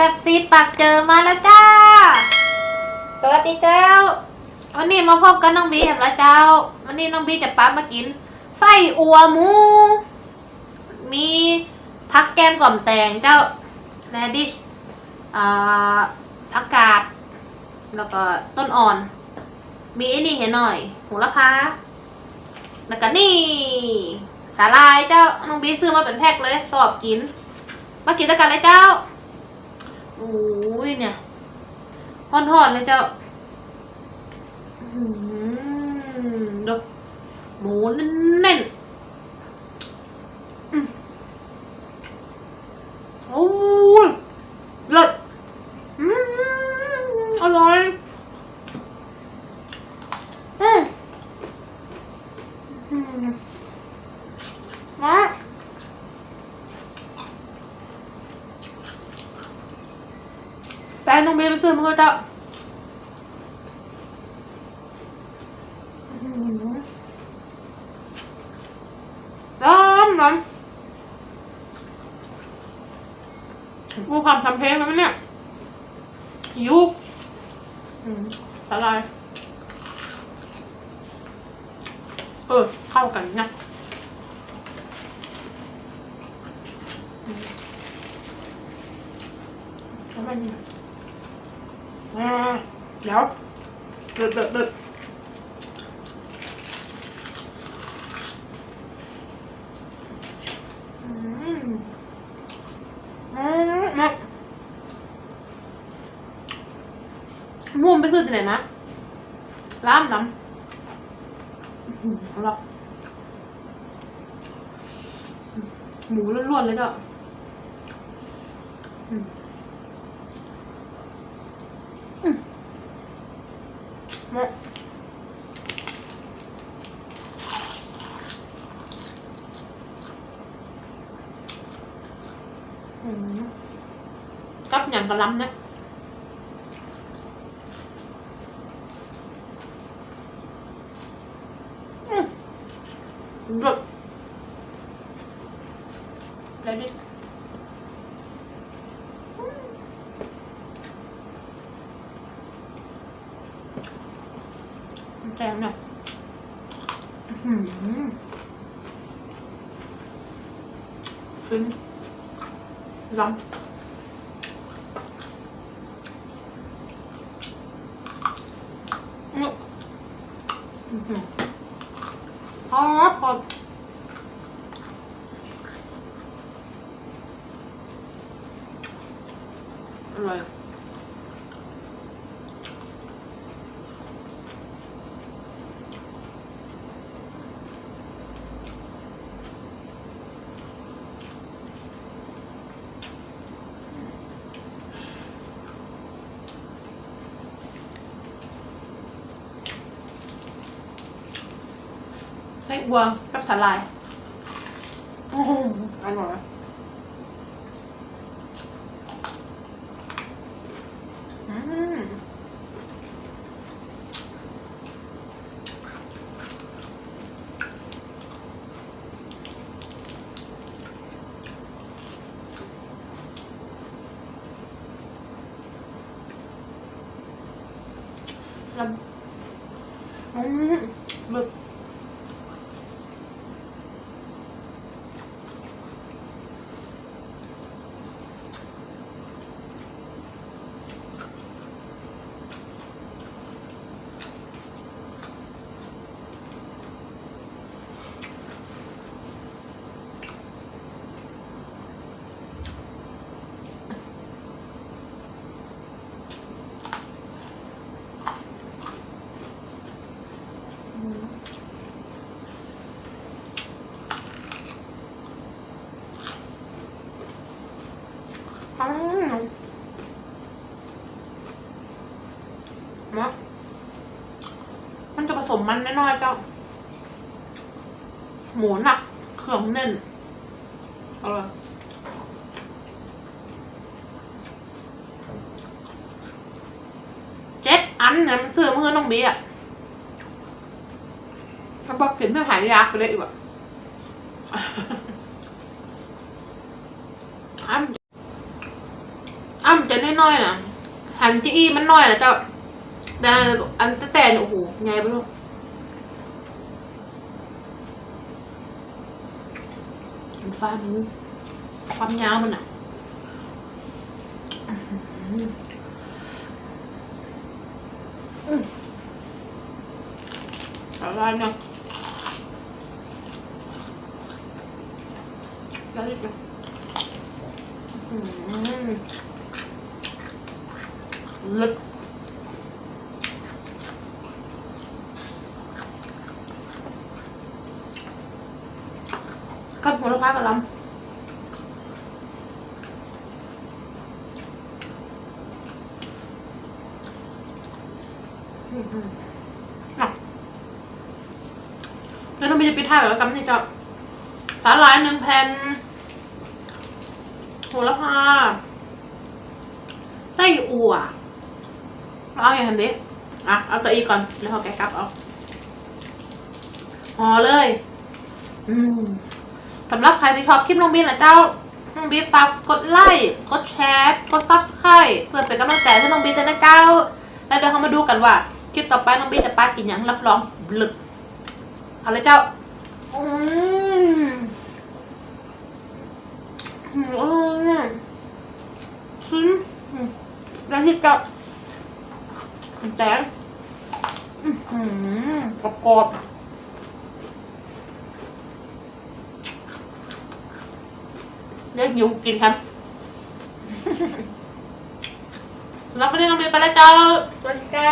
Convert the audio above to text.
ซ่บซีดปากเจอมาแล้วจ้า สวัสดีเจ้า วันนี้มาพบกับน้องบีเห็นแล้วเจ้า วันนี้น้องบีจะป้ามากิน ไส้อัวหมู มีพักแกมกล่อมแตงเจ้าแรดิชอ่าผักกาด แล้วก็ต้นอ่อน มีไอ้นี่เห็นหน่อยโหูละพา แล้วก็นี่ สาลายเจ้า น้องบีซื้อมาเป็นแพ็คเลยชอบกิน มากินด้วยกันเลยเจ้า โอ้ยเนี่ยทอดๆเลยเจ้าอื้อหือดูหมูแน่นๆอืมโอ้ยเลิศอืมอร่อยอืมอืมมาแฟน น้องเบย์ไปซื้อจ้าร้อนร้อนกูความทำเพลงแล้วมั้ยเนี่ยหิวอืมสาลายเออ เข้ากันนะอืมเอาไปนี่อ่า เดี๋ยวเดือดเดือดเดือดอืมอืมมาม่วงไปซื้อที่ไหนนะร้านน้ำอื้อหือเอาละหมูล้วนๆเลยก็อืมอืมมา อืมกับอย่างกระ ลำนะอื มรสแล้วดิอืมแกงเนี่ยอื้อหือฟินล้ำอืมอื้อหือฮอตกรอบอร่อยไส้อัวกับสาลายโอ้โหอร่อยอืมลำอืมเลิศ อืมอืม เนาะมันจะผสมมันน้อยๆเจ้า หมูหนักเครื่องแน่นเอาเลยเจ็ดอันเนี่ยมันซื้อมเพื่อน้องบีอะถ้าบอกกินเพื่อหายยากไปเลยอีกอะอ้ำอ้ำจะน้อยๆนะหันจีอีมันน้อยนะเจ้า แต่อันแต่แต่เนี่ยโอ้โหไงไม่รู้มันฟ้ามือความยาวมันอะอื้อหืออืมอะไรเนี่ยแล้วอีกนะอื้อหื กับหัวละพากับลำอือหืออะแล้วเราไม่จะไปท่าแล้วกันนี่จะสาหร่ายหนึ่งแผ่นโหระพาไส้อั่วเอาอย่างทำดิอะ เอาตัวอีก่อน แล้วพอาแกกลับเอาห่อเลย อืม สำหรับใครที่ชอบคลิปน้องบีนะเจ้าน้องบีฝากกดไลค์กดแชร์กดซับสไครต์เพื่อเป็นกำลังใจให้น้องบีนจะนะเจ้า แล้วเดี๋ยวเรามาดูกันว่าคลิปต่อไปน้องบีจะปากินอย่างรับรองบลึกเอาเลยเจ้าอืมอืมอร่อยชิ้นอืมแล้วที่เจ้าแจ้งอือหือกรอบกรอบๆ จ๊ยกหิวกินครับสำหรับวันนี้เราไปแล้วเจ้าสวัสดีเจ้า